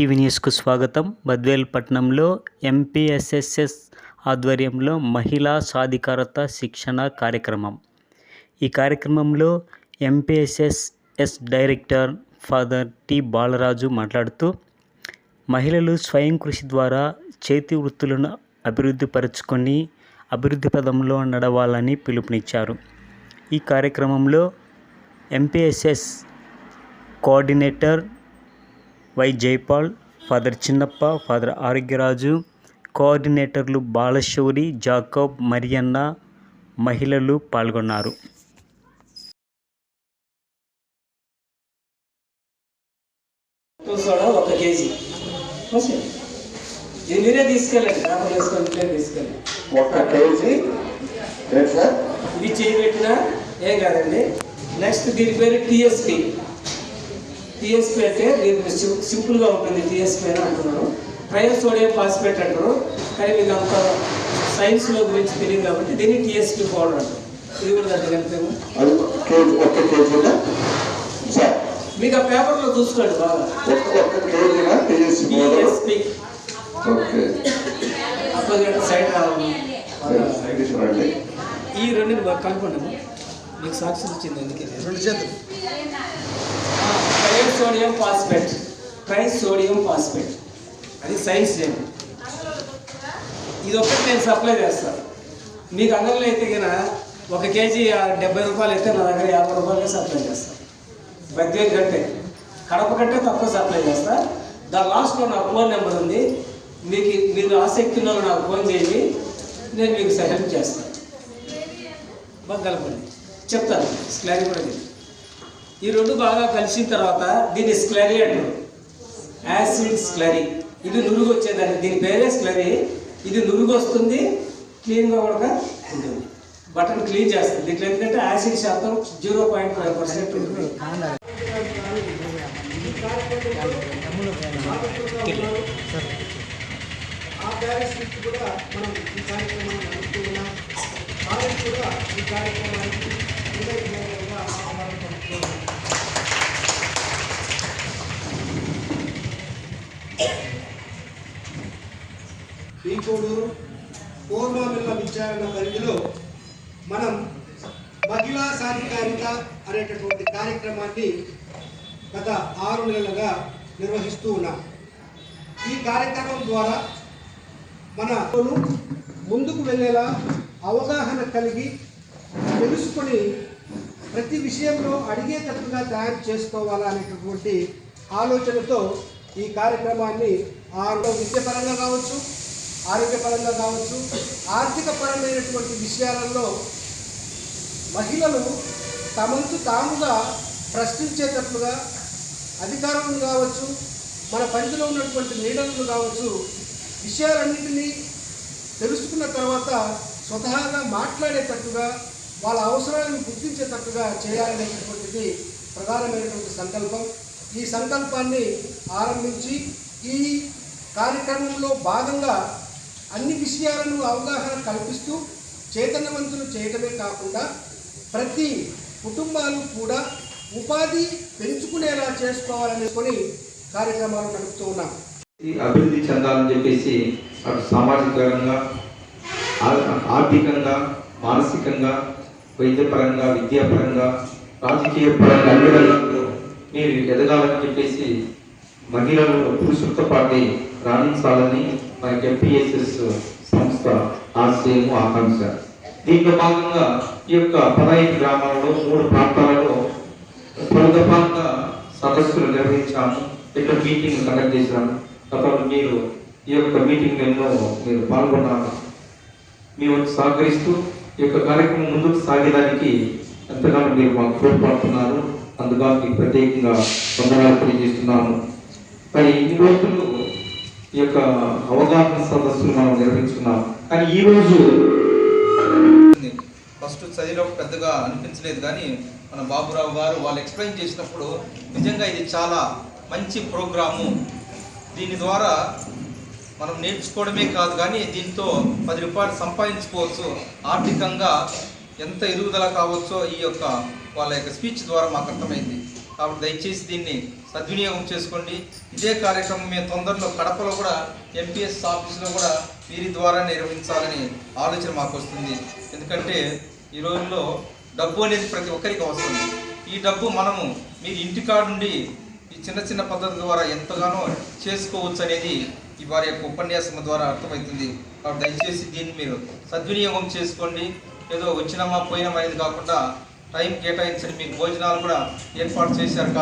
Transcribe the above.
ETV న్యూస్కు స్వాగతం. బద్వేల్పట్నంలో ఎంపీఎస్ఎస్ఎస్ ఆధ్వర్యంలో మహిళా సాధికారత శిక్షణ కార్యక్రమం. ఈ కార్యక్రమంలో MPSSS director father T Balaraju మాట్లాడుతూ మహిళలు స్వయం కృషి ద్వారా చేతి వృత్తులను అభివృద్ధి పరుచుకొని అభివృద్ధి పదంలో నడవాలని పిలుపునిచ్చారు. ఈ కార్యక్రమంలో MPSS coordinator Y Jaipal father Chinnappa father Arogyaraju కోఆర్డినేటర్లు Balashowry Jacob Marianna మహిళలు పాల్గొన్నారు. ఒక కేజీ. ఇది మీరే తీసుకెళ్ళండి. పేపర్ వేసుకొని మీరే తీసుకెళ్ళండి. ఒక్క కేజీ. Rate sir? ఇది చేయి పెట్టినా ఏం కాదండి. నెక్స్ట్ దీని పేరు టిఎస్పి టిఎస్పి అంటే దీనికి సింపుల్గా ఉంటుంది టిఎస్పి అని అంటున్నారు ట్రయల్ సోడియం ఫాస్ఫేట్ అంటారు కానీ మీకు అంత సైన్స్లో గురించి తెలియదు కాబట్టి దీన్ని టిఎస్పి పౌడర్ అంటారు. ఇది కూడా మీకు ఆ పేపర్లో చూసుకోండి బాగా. టిఎస్పి సైడ్ రావాలి. సైడ్ రండి ఈ మీకు సాక్షి ఇచ్చింది అందుకే రెండు చేతులు. Tri sodium phosphate. Tri sodium phosphate. అది సైన్స్ నేమ్ ఇది ఒకటి నేను సప్లై చేస్తాను మీకు అంగంలో అయితే కనుక ఒక కేజీ డెబ్బై రూపాయలు అయితే నా దగ్గర యాభై రూపాయలకే సప్లై చేస్తాను బద్వే కంటే కడప కంటే తక్కువ సప్లై చేస్తా. దాని లాస్ట్లో నా ఫోన్ నెంబర్ ఉంది. మీకు మీరు ఆసక్తి నాకు ఫోన్ చేయండి. నేను మీకు హెల్ప్ చేస్తాను బాగా కలపండి చెప్తాను. స్క్లారీ కూడా చెప్తాను. ఈ రెండు బాగా కలిసిన తర్వాత దీన్ని స్క్లరీ అంటారు. యాసిడ్ స్క్లరీ ఇది నురుగు వచ్చేదాన్ని. దీని పేరే స్క్లరీ ఇది నురుగు వస్తుంది క్లీన్గా కూడా ఉంటుంది. బటన్ క్లీన్ చేస్తుంది. దీంట్లో ఎందుకంటే యాసిడ్ శాతం జీరో పాయింట్ ఫైవ్ పర్సెంట్ ఉంటుంది. ఆ కూడా మనం ఈ కార్యక్రమాన్ని నడుపుతున్నాం కూడా ఈ కార్యక్రమానికి హృదయపూర్వకంగా ఆహ్వానం విచారణ పరిధిలో మనం మహిళా సాధికారిత అనేటటువంటి కార్యక్రమాన్ని గత ఆరు నెలలుగా నిర్వహిస్తూ ఉన్నాం. ఈ కార్యక్రమం ద్వారా మన ముందుకు వెళ్ళేలా అవగాహన కలిగి తెలుసుకొని ప్రతి విషయంలో అడిగేటట్టుగా తయారు చేసుకోవాలనేటటువంటి ఆలోచనతో ఈ కార్యక్రమాన్ని ఆరు విద్యపరంగా కావచ్చు ఆరోగ్యపరంగా కావచ్చు ఆర్థిక పరమైనటువంటి విషయాలలో మహిళలు తమంతు తాముగా ప్రశ్నించేటట్లుగా అధికారులు కావచ్చు మన పరిధిలో ఉన్నటువంటి లీడర్లు కావచ్చు విషయాలన్నింటినీ తెలుసుకున్న తర్వాత స్వతహాగా మాట్లాడేటట్టుగా వాళ్ళ అవసరాలను గుర్తించేటట్టుగా చేయాలనేటటువంటిది ప్రధానమైనటువంటి సంకల్పం. ఈ సంకల్పాన్ని ఆరంభించి ఈ కార్యక్రమంలో భాగంగా అన్ని విషయాలను అవగాహన కల్పిస్తూ చైతన్యవంతులు చేయటమే కాకుండా ప్రతి కుటుంబాలు కూడా ఉపాధి పెంచుకునేలా చేసుకోవాలనుకొని కార్యక్రమాలు నడుపుతూ ఉన్నాం. అభివృద్ధి చెందాలని చెప్పేసి అటు సామాజికంగా ఆ- ఆర్థికంగా మానసికంగా వైద్యపరంగా విద్యాపరంగా రాజకీయ పరంగా అన్ని రంగాల్లో మీరు ఎదగాలని చెప్పేసి మహిళలను పురుషులతో పాటు రాణించాలని మనకి ఎంపీఎస్ఎస్ సంస్థ ఆశయము ఆకాంక్ష. దీంట్లో భాగంగా ఈ యొక్క పదహైదు గ్రామాలలో మూడు ప్రాంతాలలో ప్రగతంగా సదస్సులు నిర్వహించాము ఇక్కడ మీటింగ్ కండక్ట్ చేశాము. గతంలో మీరు ఈ యొక్క మీటింగ్ మీరు పాల్గొన్నారు మీ సహకరిస్తూ ఈ యొక్క కార్యక్రమం ముందుకు సాగేదానికి ఎంతగానో మీరు మాకు తోడ్పడుతున్నారు. అందుకని ప్రత్యేకంగా వందనాలు తెలియజేస్తున్నాను మరి ఇన్ని రోజులు ఈ యొక్క అవగాహన సదస్సులు మనం నిర్వహించుకున్నాం. కానీ ఈ రోజు ఫస్ట్ చదివిలో పెద్దగా అనిపించలేదు. కానీ మన బాబురావు గారు వాళ్ళు ఎక్స్ప్లెయిన్ చేసినప్పుడు నిజంగా ఇది చాలా మంచి ప్రోగ్రాము. దీని ద్వారా మనం నేర్చుకోవడమే కాదు కానీ దీంతో పది రూపాయలు సంపాదించుకోవచ్చు. ఆర్థికంగా ఎంత ఎదుగుదల కావచ్చో ఈ యొక్క వాళ్ళ యొక్క స్పీచ్ ద్వారా మాకు అర్థమైంది. కాబట్టి దయచేసి దీన్ని సద్వినియోగం చేసుకోండి. ఇదే కార్యక్రమం మేము తొందరలో కడపలో కూడా ఎంపీఎస్ ఆఫీసులో కూడా వీరి ద్వారా నిర్వహించాలని ఆలోచన మాకు వస్తుంది. ఎందుకంటే ఈ రోజుల్లో డబ్బు అనేది ప్రతి ఒక్కరికి అవసరం. ఈ డబ్బు మనము మీరు ఇంటికాడ నుండి ఈ చిన్న చిన్న పద్ధతుల ద్వారా ఎంతగానో చేసుకోవచ్చు అనేది ఈ వారి యొక్క ఉపన్యాసం ద్వారా అర్థమవుతుంది. కాబట్టి దయచేసి దీన్ని మీరు సద్వినియోగం చేసుకోండి. ఏదో వచ్చినామా పోయినామా అనేది కాకుండా టైం కేటాయించండి. మీకు భోజనాలు కూడా ఏర్పాటు చేశారు కాబట్టి